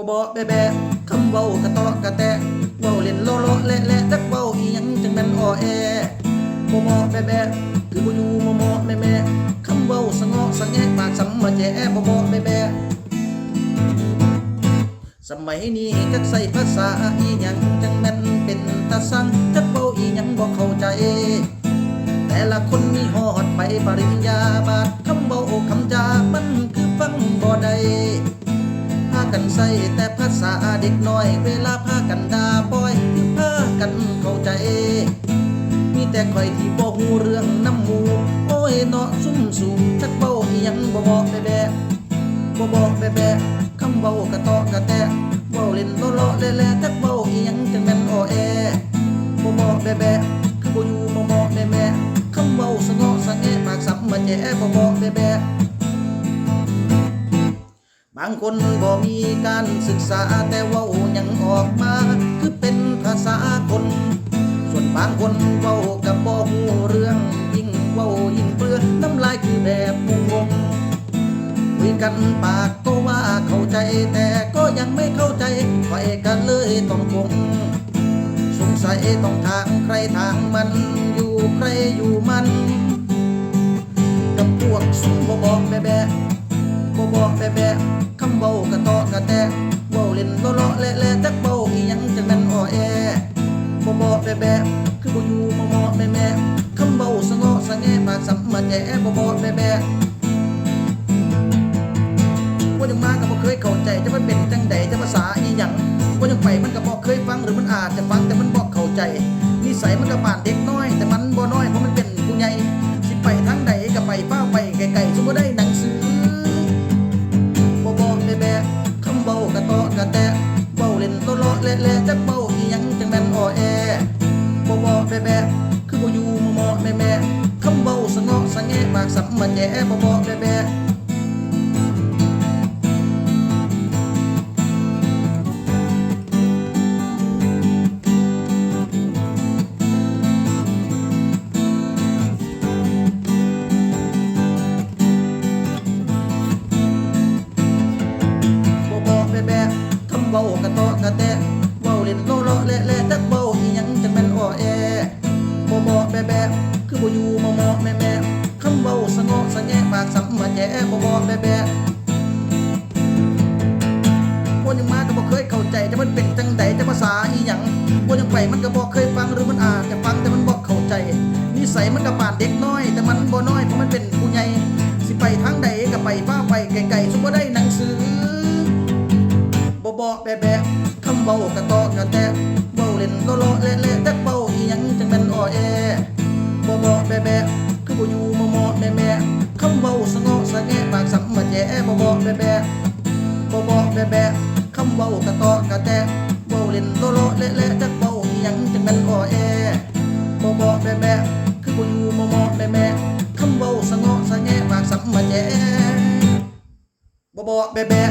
บ่บ่แบแบคำเว้ากะตอกกะแตะเว้าเล่นโลโลเละเละจักเว้าอีหยังจังแม่นอ้อแอบ่บ่แบแบคือบ่อยู่มอมอแม่แม่คำเว้าสงาะสะแงปากสำมาแจบ่บ่แบแบสมัยนี้จักใส่ภาษาอีหยังจังแม่นเป็นตาสังจักเว้าอีหยังบ่เข้าใจ แต่ละคนมีฮอดไปปริญญา ส่แต่ภาษาเด็กน้อย เวลาพากันดาปอยคือพากันเข้าใจ มีแต่ข่อยที่บ่ฮู้เรื่องน้ำมู โอ้ยเนาะซุ่มสูงจักเว้าอีหยังบ่บอกแบะบ่บอกแบะแบคำเบากระตอกระแตะเว้าเล่นโลโลแล่ๆจักเว้าอีหยังจังแม่นอ้อแอบ่บอกแบะแบคือบ่อยู่มอมอแม่แม่คำเว้าสะเงาะสะแงปากสับมาแจบ่บอกแบะ บางคนบ่มีการศึกษาแต่ว้าหยังออกมา คือเป็นภาษาคน ส่วนบางคนเว้ากับบ่ฮู้เรื่อง ยิ่งเว้ายิ่งเปลือน้ำลายคือแบบงงคุยกันปากก็ว่าเข้าใจแต่ก็ยังไม่เข้าใจไปกันเลยต้องคงสงสัยต้องทางใครทางมัน อยู่ใครอยู่มัน กับพวกสุ่มบบอกแบะบะบอกแบะแบ เบากะตอกะแตะเบาเล่นโลโลเละเละจักเบาอีหยังจังแม่นอ้อแอบบอกแบแบคือบ่อยู่มอมอแม่แม่คำเบาสงาะสะแงะปากสัมมาแจบบอกแบแบว่ายังมาก็บ่เคยเข้าใจจะมันเป็นจังใดจะภาษาอีหยังว่ายังไปมันก็บ่เคยฟังหรือมันอาจจะฟังแต่มันบ่เข้าใจนิสัยมันก็บานเด็กน้อย ลโลเละจักเว้าอีหยังจังแม่นอ่อแอบ่บอกแม่คือบ่อยู่มอมอแม่คำเบาสะเงาะสะแงะปากสัมมาแจบ่บ่แม่แบ่ บ่บอกแบะแบะคนยังมาก็บ่เคยเข้าใจจะมันเป็นจังใดจะภาษาอีหยังคนยังไปมันก็บ่เคยฟังหรือมันอาจจะฟังแต่มันบ่เข้าใจนิสัยมันก็ปานเด็กน้อย แต่มันบ่น้อยเพราะมันเป็นผู้ใหญ่สิไปทางใดก็ไปฟ้าไปไกลๆสุบ่ได้หนังสือบ่บอกแบะแบะคำเบากระตอกระแตะเว้าเล่นโลโลเล บอกแบะแบะคำเว้ากระตอกระแตเว้าเล่นโลโลเละเละจักเว้าอีหยังจังมันอ่อแอบอกบอกแบะแบะคือบ่อยู่มอมอแม่แม่คำเว้าสะงอสะแงะปากสัมมาแจบ่บอกแบะแบะ